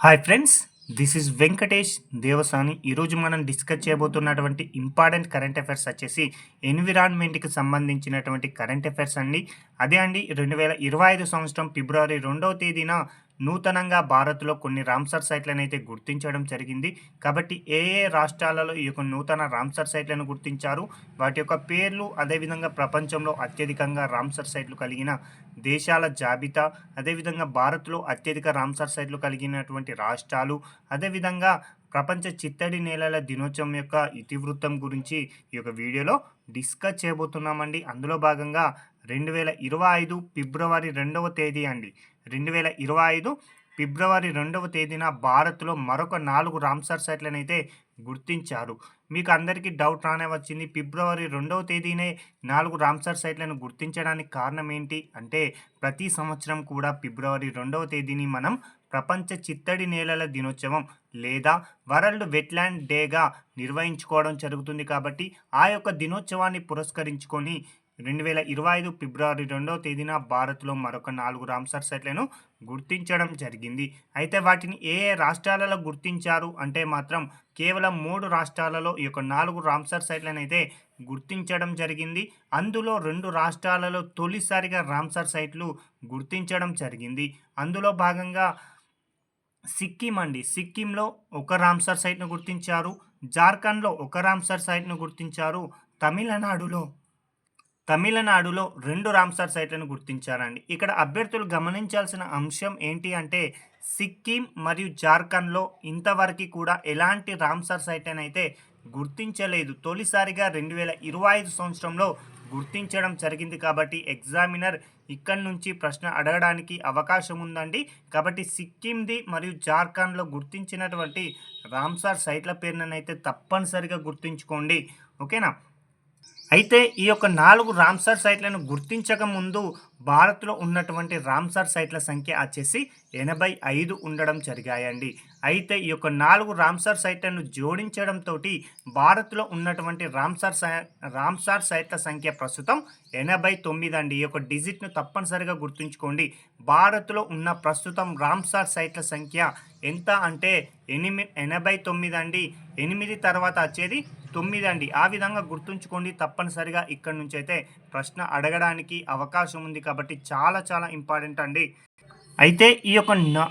Hi friends this is Venkatesh Devasani ఈరోజు మనం discuss చేయబోతున్నటువంటి ఇంపార్టెంట్ కరెంట్ అఫైర్స్ వచ్చేసి ఎన్విరాన్మెంట్కి సంబంధించినటువంటి కరెంట్ అఫైర్స్ అండి. అదే అండి రెండు వేల ఇరవై ఐదు సంవత్సరం ఫిబ్రవరి రెండవ తేదీన నూతనంగా భారత్లో కొన్ని రామ్సర్ సైట్లను అయితే గుర్తించడం జరిగింది. కాబట్టి ఏ ఏ రాష్ట్రాలలో ఈ యొక్క నూతన రామ్సర్ సైట్లను గుర్తించారు? వాటి యొక్క పేర్లు అదేవిధంగా ప్రపంచంలో అత్యధికంగా రామ్సర్ సైట్లు కలిగిన దేశాల జాబితా అదేవిధంగా భారత్లో అత్యధిక రామ్సర్ సైట్లు కలిగినటువంటి రాష్ట్రాలు అదేవిధంగా ప్రపంచ చిత్తడి నేలల దినోత్సవం యొక్క ఇతివృత్తం గురించి ఈ యొక్క వీడియోలో డిస్కస్ చేయబోతున్నామండి. అందులో భాగంగా రెండు వేల ఇరవై ఐదు ఫిబ్రవరి రెండవ తేదీ అండి. రెండు వేల ఇరవై ఐదు ఫిబ్రవరి రెండవ తేదీన భారత్లో మరొక నాలుగు రామ్సర్ సైట్లను అయితే గుర్తించారు. మీకు అందరికీ డౌట్ రానే వచ్చింది. ఫిబ్రవరి రెండవ తేదీనే నాలుగు రామ్సర్ సైట్లను గుర్తించడానికి కారణం ఏంటి అంటే ప్రతి సంవత్సరం కూడా ఫిబ్రవరి రెండవ తేదీని మనం ప్రపంచ చిత్తడి నేలల దినోత్సవం లేదా వరల్డ్ వెట్లాండ్ డేగా నిర్వహించుకోవడం జరుగుతుంది కాబట్టి ఆ యొక్క దినోత్సవాన్ని పురస్కరించుకొని రెండు వేల ఇరవై ఐదు ఫిబ్రవరి రెండవ తేదీన భారత్లో మరొక నాలుగు రామ్సర్ సైట్లను గుర్తించడం జరిగింది. అయితే వాటిని ఏ ఏ రాష్ట్రాలలో గుర్తించారు అంటే మాత్రం కేవలం మూడు రాష్ట్రాలలో ఈ యొక్క నాలుగు రామ్సర్ సైట్లను అయితే గుర్తించడం జరిగింది. అందులో రెండు రాష్ట్రాలలో తొలిసారిగా రామ్సర్ సైట్లు గుర్తించడం జరిగింది. అందులో భాగంగా సిక్కిం అండి. సిక్కింలో ఒక రామ్సర్ సైట్ను గుర్తించారు. జార్ఖండ్లో ఒక రామ్సర్ సైట్ను గుర్తించారు. తమిళనాడులో తమిళనాడులో రెండు రామ్సార్ సైట్లను గుర్తించారండి. ఇక్కడ అభ్యర్థులు గమనించాల్సిన అంశం ఏంటి అంటే సిక్కిం మరియు జార్ఖండ్లో ఇంతవరకు కూడా ఎలాంటి రామ్సార్ సైట్ అయితే గుర్తించలేదు. తొలిసారిగా రెండు వేల ఇరవై ఐదు సంవత్సరంలో గుర్తించడం జరిగింది కాబట్టి ఎగ్జామినర్ ఇక్కడి నుంచి ప్రశ్న అడగడానికి అవకాశం ఉందండి. కాబట్టి సిక్కింది మరియు జార్ఖండ్లో గుర్తించినటువంటి రామ్సార్ సైట్ల పేరునైతే తప్పనిసరిగా గుర్తుంచుకోండి. ఓకేనా? అయితే ఈ యొక్క నాలుగు రామ్సర్ సైట్లను గుర్తించక ముందు భారత్లో ఉన్నటువంటి రామ్సార్ సైట్ల సంఖ్య వచ్చేసి ఎనభై ఐదు ఉండడం జరిగాయండి. అయితే ఈ యొక్క నాలుగు రామ్సార్ సైట్లను జోడించడంతో భారత్లో ఉన్నటువంటి రామ్సార్ సై రామ్సార్ సైట్ల సంఖ్య ప్రస్తుతం ఎనభై తొమ్మిది అండి. ఈ యొక్క డిజిట్ను తప్పనిసరిగా గుర్తుంచుకోండి. భారత్లో ఉన్న ప్రస్తుతం రామ్సార్ సైట్ల సంఖ్య ఎంత అంటే ఎనిమిది ఎనభై తొమ్మిది అండి. ఎనిమిది తర్వాత వచ్చేది తొమ్మిది అండి. ఆ విధంగా గుర్తుంచుకోండి తప్పనిసరిగా ఇక్కడ నుంచి అయితే ప్రశ్న అడగడానికి అవకాశం ఉంది కాబట్టి చాలా చాలా ఇంపార్టెంట్ అండి. అయితే ఈ యొక్క నా-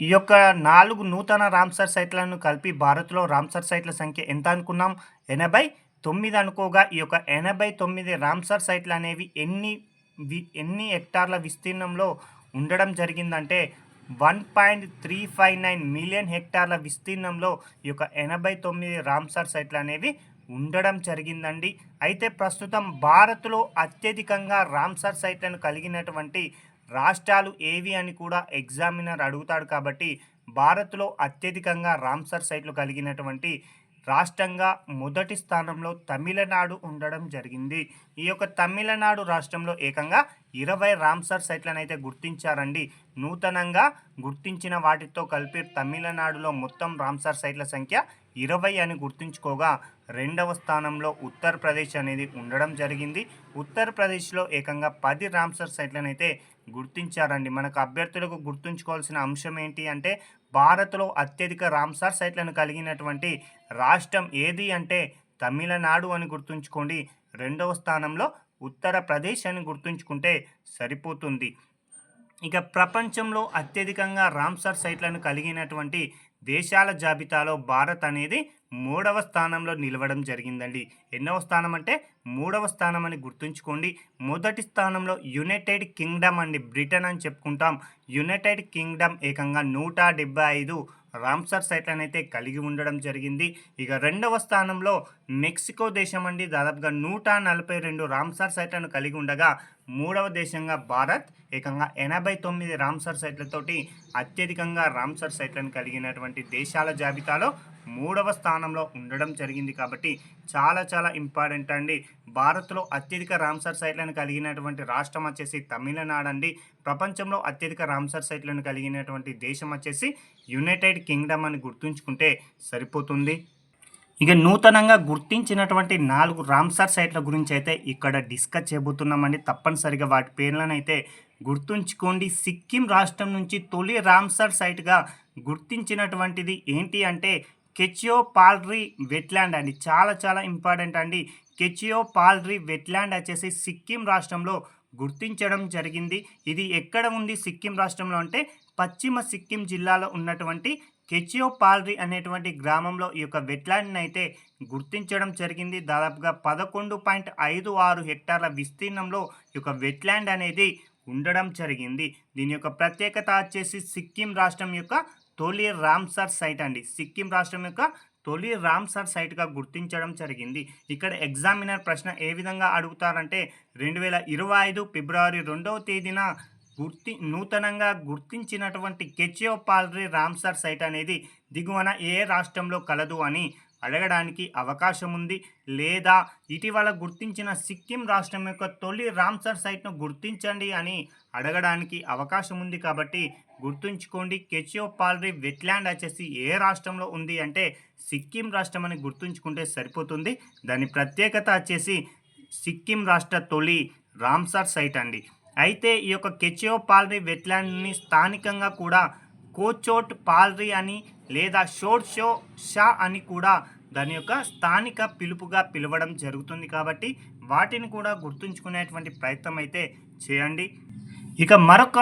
ఈ యొక్క నాలుగు నూతన రామ్సర్ సైట్లను కలిపి భారత్లో రామ్సర్ సైట్ల సంఖ్య ఎంత అనుకున్నాం? ఎనభై తొమ్మిది అనుకోగా ఈ యొక్క ఎనభై తొమ్మిది రామ్సర్ సైట్లు అనేవి ఎన్ని వి- ఎన్ని హెక్టార్ల విస్తీర్ణంలో ఉండడం జరిగిందంటే one point three five nine million హెక్టార్ల విస్తీర్ణంలో ఈ యొక్క ఎనభై తొమ్మిది రామ్సార్ సైట్లు అనేవి ఉండడం జరిగిందండి. అయితే ప్రస్తుతం భారత్లో అత్యధికంగా రామ్సార్ సైట్లను కలిగినటువంటి రాష్ట్రాలు ఏవి అని కూడా ఎగ్జామినర్ అడుగుతాడు కాబట్టి భారత్లో అత్యధికంగా రామ్సార్ సైట్లు కలిగినటువంటి రాష్ట్రంగా మొదటి స్థానంలో తమిళనాడు ఉండడం జరిగింది. ఈ యొక్క తమిళనాడు రాష్ట్రంలో ఏకంగా ఇరవై రామ్సర్ సైట్లను అయితే గుర్తించారండి. నూతనంగా గుర్తించిన వాటితో కలిపి తమిళనాడులో మొత్తం రామ్సర్ సైట్ల సంఖ్య ఇరవై అని గుర్తుంచుకోగా రెండవ స్థానంలో ఉత్తరప్రదేశ్ అనేది ఉండడం జరిగింది. ఉత్తరప్రదేశ్లో ఏకంగా పది రామ్సర్ సైట్లను అయితే గుర్తించారండి. మనకు అభ్యర్థులకు గుర్తుంచుకోవాల్సిన అంశం ఏంటి అంటే భారత్లో అత్యధిక రామ్సార్ సైట్లను కలిగినటువంటి రాష్ట్రం ఏది అంటే తమిళనాడు అని గుర్తుంచుకోండి. రెండవ స్థానంలో ఉత్తరప్రదేశ్ అని గుర్తుంచుకుంటే సరిపోతుంది. ఇక ప్రపంచంలో అత్యధికంగా రామ్సార్ సైట్లను కలిగినటువంటి దేశాల జాబితాలో భారత్ అనేది మూడవ స్థానంలో నిలవడం జరిగిందండి. ఎన్నవ స్థానం అంటే మూడవ స్థానం అని గుర్తుంచుకోండి. మొదటి స్థానంలో యునైటెడ్ కింగ్డమ్ అండి బ్రిటన్ అని చెప్పుకుంటాం. యునైటెడ్ కింగ్డమ్ ఏకంగా నూట డెబ్బై ఐదు రామ్సర్ సైట్లను అయితే కలిగి ఉండడం జరిగింది. ఇక రెండవ స్థానంలో మెక్సికో దేశం అండి. దాదాపుగా నూట నలభై రెండు రామ్సార్ సైట్లను కలిగి ఉండగా మూడవ దేశంగా భారత్ ఏకంగా ఎనభై తొమ్మిది రామ్సర్ సైట్లతోటి అత్యధికంగా రామ్సర్ సైట్లను కలిగినటువంటి దేశాల జాబితాలో మూడవ స్థానంలో ఉండడం జరిగింది కాబట్టి చాలా చాలా ఇంపార్టెంట్ అండి. భారత్లో అత్యధిక రామ్సర్ సైట్లను కలిగినటువంటి రాష్ట్రం వచ్చేసి తమిళనాడు అండి. ప్రపంచంలో అత్యధిక రామ్సర్ సైట్లను కలిగినటువంటి దేశం వచ్చేసి యునైటెడ్ కింగ్డమ్ అని గుర్తుంచుకుంటే సరిపోతుంది. ఇక నూతనంగా గుర్తించినటువంటి నాలుగు రామ్సార్ సైట్ల గురించి అయితే ఇక్కడ డిస్కస్ చేయబోతున్నామండి. తప్పనిసరిగా వాటి పేర్లను అయితే గుర్తుంచుకోండి. సిక్కిం రాష్ట్రం నుంచి తొలి రామ్సార్ సైట్గా గుర్తించినటువంటిది ఏంటి అంటే కెచియో పాల్రీ వెట్లాండ్ అండి. చాలా చాలా ఇంపార్టెంట్ అండి. కెచియో పాల్రీ వెట్లాండ్ వచ్చేసి సిక్కిం రాష్ట్రంలో గుర్తించడం జరిగింది. ఇది ఎక్కడ ఉంది? సిక్కిం రాష్ట్రంలో అంటే పశ్చిమ సిక్కిం జిల్లాలో ఉన్నటువంటి కెచియో పాల్రీ అనేటువంటి గ్రామంలో ఈ యొక్క వెట్లాండ్ని అయితే గుర్తించడం జరిగింది. దాదాపుగా పదకొండు పాయింట్ ఐదు ఆరు హెక్టార్ల విస్తీర్ణంలో ఈ యొక్క వెట్లాండ్ అనేది ఉండడం జరిగింది. దీని యొక్క ప్రత్యేకత వచ్చేసి సిక్కిం రాష్ట్రం యొక్క తొలి రామ్సర్ సైట్ అండి. సిక్కిం రాష్ట్రం యొక్క తొలి రామ్సర్ సైట్గా గుర్తించడం జరిగింది. ఇక్కడ ఎగ్జామినర్ ప్రశ్న ఏ విధంగా అడుగుతారంటే రెండు వేల ఇరవై ఐదు ఫిబ్రవరి రెండవ తేదీన గుర్తి నూతనంగా గుర్తించినటువంటి కెచియో రామ్సార్ రామ్సర్ సైట్ అనేది దిగువన ఏ రాష్ట్రంలో కలదు అని అడగడానికి అవకాశం ఉంది లేదా ఇటీవల గుర్తించిన సిక్కిం రాష్ట్రం యొక్క తొలి రామ్సర్ సైట్ను గుర్తించండి అని అడగడానికి అవకాశం ఉంది కాబట్టి గుర్తుంచుకోండి. కెచియో పాల్రీ వెట్లాండ్ వచ్చేసి ఏ రాష్ట్రంలో ఉంది అంటే సిక్కిం రాష్ట్రం అని గుర్తుంచుకుంటే సరిపోతుంది. దాని ప్రత్యేకత వచ్చేసి సిక్కిం రాష్ట్ర తొలి రామ్సర్ సైట్ అండి. అయితే ఈ యొక్క కెచియో పాల్రీ వెట్లాండ్ని స్థానికంగా కూడా కోచోట్ పాల్రీ అని లేదా షోడ్ షో షా అని కూడా దాని యొక్క స్థానిక పిలుపుగా పిలవడం జరుగుతుంది కాబట్టి వాటిని కూడా గుర్తుంచుకునేటువంటి ప్రయత్నం అయితే చేయండి. ఇక మరొక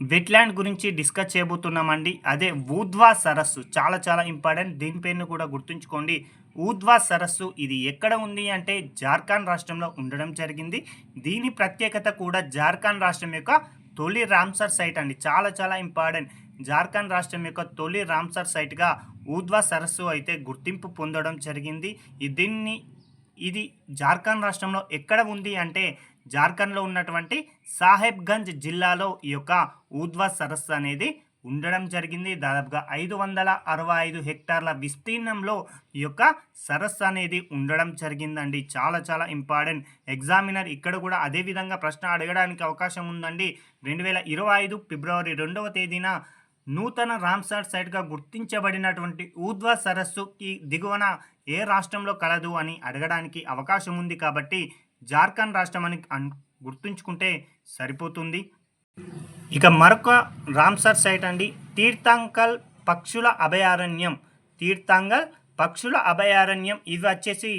వెట్లాండ్ గురించి డిస్కస్ చేయబోతున్నామండి. అదే ఊద్వా సరస్సు. చాలా చాలా ఇంపార్టెంట్. దీనిపైన కూడా గుర్తుంచుకోండి. ఊద్వా సరస్సు ఇది ఎక్కడ ఉంది అంటే జార్ఖండ్ రాష్ట్రంలో ఉండడం జరిగింది. దీని ప్రత్యేకత కూడా జార్ఖండ్ రాష్ట్రం యొక్క తొలి రామ్సర్ సైట్ అండి. చాలా చాలా ఇంపార్టెంట్. జార్ఖండ్ రాష్ట్రం యొక్క తొలి రామ్సర్ సైట్గా ఊద్వా సరస్సు అయితే గుర్తింపు పొందడం జరిగింది. దీన్ని ఇది జార్ఖండ్ రాష్ట్రంలో ఎక్కడ ఉంది అంటే జార్ఖండ్లో ఉన్నటువంటి సాహెబ్గంజ్ జిల్లాలో ఈ యొక్క ఊద్వా సరస్సు అనేది ఉండడం జరిగింది. దాదాపుగా ఐదు వందల అరవై ఐదు హెక్టార్ల విస్తీర్ణంలో ఈ యొక్క సరస్సు అనేది ఉండడం జరిగిందండి. చాలా చాలా ఇంపార్టెంట్. ఎగ్జామినర్ ఇక్కడ కూడా అదే విధంగా ప్రశ్న అడగడానికి అవకాశం ఉందండి. రెండు వేల ఇరవై ఐదు ఫిబ్రవరి రెండవ తేదీన నూతన రామ్సార్ సైట్గా గుర్తించబడినటువంటి ఊద్వా సరస్సుకి దిగువన ఏ రాష్ట్రంలో కలదు అని అడగడానికి అవకాశం ఉంది కాబట్టి జార్ఖండ్ రాష్ట్రం అని అన్ గుర్తుంచుకుంటే సరిపోతుంది. ఇక మరొక రామ్సర్ సైట్ అండి. తీర్థంకల్ పక్షుల అభయారణ్యం. తీర్థంగల్ పక్షుల అభయారణ్యం. ఇవి వచ్చేసి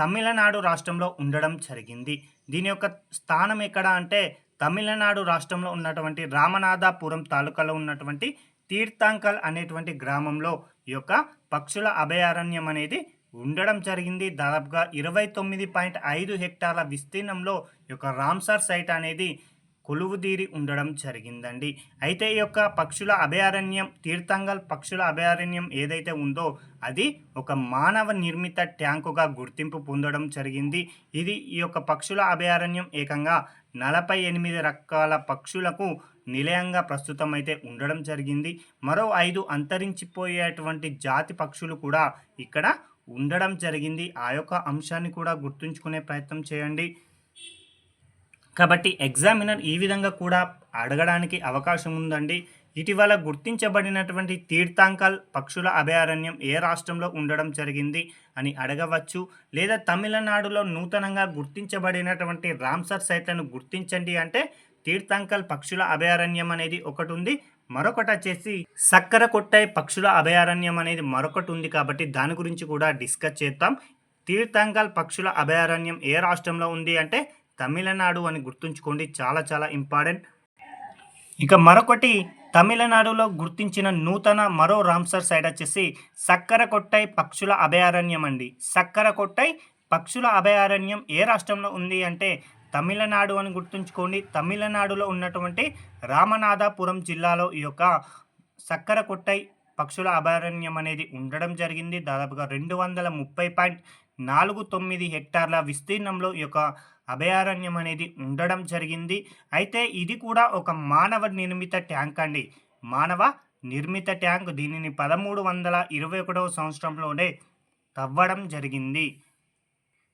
తమిళనాడు రాష్ట్రంలో ఉండడం జరిగింది. దీని యొక్క స్థానం ఎక్కడ అంటే తమిళనాడు రాష్ట్రంలో ఉన్నటువంటి రామనాథపురం తాలూకాలో ఉన్నటువంటి తీర్థంకల్ అనేటువంటి గ్రామంలో ఈ యొక్క పక్షుల అభయారణ్యం అనేది ఉండడం జరిగింది. దాదాపుగా ఇరవై తొమ్మిది పాయింట్ ఐదు హెక్టార్ల విస్తీర్ణంలో ఈ యొక్క రామ్సార్ సైట్ అనేది కొలువుదీరి ఉండడం జరిగిందండి. అయితే ఈ యొక్క పక్షుల అభయారణ్యం తీర్థంగల్ పక్షుల అభయారణ్యం ఏదైతే ఉందో అది ఒక మానవ నిర్మిత ట్యాంకుగా గుర్తింపు పొందడం జరిగింది. ఇది ఈ యొక్క పక్షుల అభయారణ్యం ఏకంగా నలభై ఎనిమిది రకాల పక్షులకు నిలయంగా ప్రస్తుతం అయితే ఉండడం జరిగింది. మరో ఐదు అంతరించిపోయేటువంటి జాతి పక్షులు కూడా ఇక్కడ ఉండడం జరిగింది. ఆ యొక్క అంశాన్ని కూడా గుర్తుంచుకునే ప్రయత్నం చేయండి. కాబట్టి ఎగ్జామినర్ ఈ విధంగా కూడా అడగడానికి అవకాశం ఉందండి. ఇటీవల గుర్తించబడినటువంటి తీర్థంకల్ పక్షుల అభయారణ్యం ఏ రాష్ట్రంలో ఉండడం జరిగింది అని అడగవచ్చు. లేదా తమిళనాడులో నూతనంగా గుర్తించబడినటువంటి రామ్సర్ సైట్లను గుర్తించండి అంటే తీర్థంకల్ పక్షుల అభయారణ్యం అనేది ఒకటి ఉంది మరొకటి వచ్చేసి సక్కర కొట్టాయి పక్షుల అభయారణ్యం అనేది మరొకటి ఉంది కాబట్టి దాని గురించి కూడా డిస్కస్ చేద్దాం. తీర్థంకల్ పక్షుల అభయారణ్యం ఏ రాష్ట్రంలో ఉంది అంటే తమిళనాడు అని గుర్తుంచుకోండి. చాలా చాలా ఇంపార్టెంట్. ఇక మరొకటి తమిళనాడులో గుర్తించిన నూతన మరో రామ్సర్ సైడ్ వచ్చేసి సక్కర కొట్టై పక్షుల అభయారణ్యం అండి. సక్కర కొట్టై పక్షుల అభయారణ్యం ఏ రాష్ట్రంలో ఉంది అంటే తమిళనాడు అని గుర్తుంచుకోండి. తమిళనాడులో ఉన్నటువంటి రామనాథపురం జిల్లాలో ఈ యొక్క సక్కర కొట్టై పక్షుల అభయారణ్యం అనేది ఉండడం జరిగింది. దాదాపుగా రెండు వందల ముప్పై పాయింట్ నాలుగు తొమ్మిది హెక్టార్ల విస్తీర్ణంలో ఈ యొక్క అభయారణ్యం అనేది ఉండడం జరిగింది. అయితే ఇది కూడా ఒక మానవ నిర్మిత ట్యాంక్ అండి. మానవ నిర్మిత ట్యాంక్ దీనిని పదమూడు వందల ఇరవై ఒకటవ సంవత్సరంలోనే తవ్వడం జరిగింది.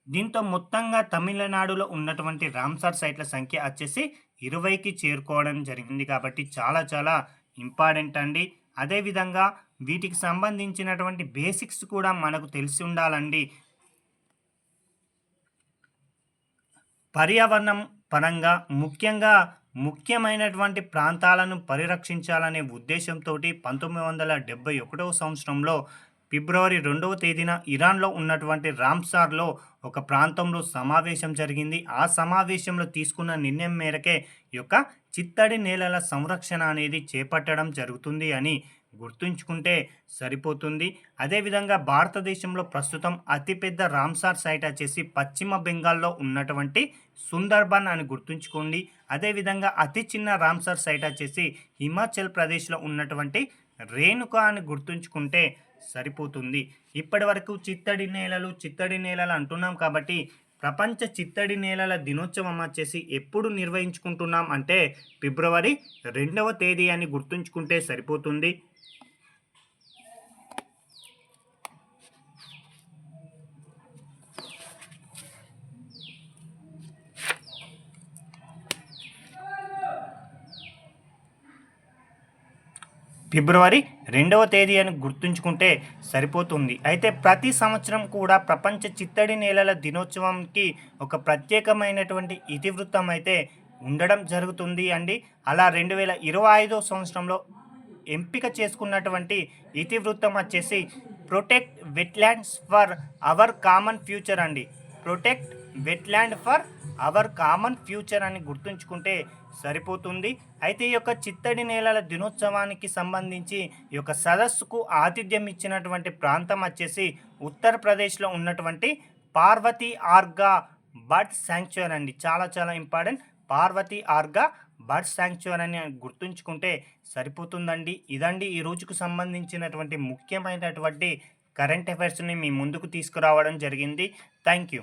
దీంతో మొత్తంగా తమిళనాడులో ఉన్నటువంటి రామ్సార్ సైట్ల సంఖ్య వచ్చేసి ఇరవైకి చేరుకోవడం జరిగింది కాబట్టి చాలా చాలా ఇంపార్టెంట్ అండి. అదేవిధంగా వీటికి సంబంధించినటువంటి బేసిక్స్ కూడా మనకు తెలిసి ఉండాలండి. పర్యావరణం పరంగా ముఖ్యంగా ముఖ్యమైనటువంటి ప్రాంతాలను పరిరక్షించాలనే ఉద్దేశంతో పంతొమ్మిది వందల డెబ్బై ఒకటవ సంవత్సరంలో ఫిబ్రవరి రెండవ తేదీన ఇరాన్లో ఉన్నటువంటి రామ్సార్లో ఒక ప్రాంతంలో సమావేశం జరిగింది. ఆ సమావేశంలో తీసుకున్న నిర్ణయం మేరకే యొక్క చిత్తడి నేలల సంరక్షణ అనేది చేపట్టడం జరుగుతుంది అని గుర్తుంచుకుంటే సరిపోతుంది. అదేవిధంగా భారతదేశంలో ప్రస్తుతం అతిపెద్ద రామ్సార్ సైట్ వచ్చేసి పశ్చిమ బెంగాల్లో ఉన్నటువంటి సుందర్బన్ అని గుర్తుంచుకోండి. అదేవిధంగా అతి చిన్న రామ్సార్ సైట్ వచ్చేసి హిమాచల్ ప్రదేశ్లో ఉన్నటువంటి రేణుక అని గుర్తుంచుకుంటే సరిపోతుంది. ఇప్పటి వరకు చిత్తడి నేలలు చిత్తడి నేలలు అంటున్నాం కాబట్టి ప్రపంచ చిత్తడి నేలల దినోత్సవం వచ్చేసి ఎప్పుడు నిర్వహించుకుంటున్నాం అంటే ఫిబ్రవరి రెండవ తేదీ అని గుర్తుంచుకుంటే సరిపోతుంది. ఫిబ్రవరి రెండవ తేదీ అని గుర్తుంచుకుంటే సరిపోతుంది. అయితే ప్రతి సంవత్సరం కూడా ప్రపంచ చిత్తడి నేలల దినోత్సవంకి ఒక ప్రత్యేకమైనటువంటి ఇతివృత్తం అయితే ఉండడం జరుగుతుంది అండి. అలా రెండు వేల ఇరవై ఐదో సంవత్సరంలో ఎంపిక చేసుకున్నటువంటి ఇతివృత్తం వచ్చేసి protect wetlands for our common future అండి. Protect wetland for our common future అని గుర్తుంచుకుంటే సరిపోతుంది. అయితే ఈ యొక్క చిత్తడి నేలల దినోత్సవానికి సంబంధించి ఈ యొక్క సదస్సుకు ఆతిథ్యం ఇచ్చినటువంటి ప్రాంతం వచ్చేసి ఉత్తరప్రదేశ్లో ఉన్నటువంటి పార్వతి ఆర్గా బర్డ్ శాంక్చువర్ అండి. చాలా చాలా important. Parvati Arga bird sanctuary అని గుర్తుంచుకుంటే సరిపోతుందండి. ఇదండి ఈ రోజుకు సంబంధించినటువంటి ముఖ్యమైనటువంటి కరెంట్ అఫైర్స్ని మీ ముందుకు తీసుకురావడం జరిగింది. Thank you.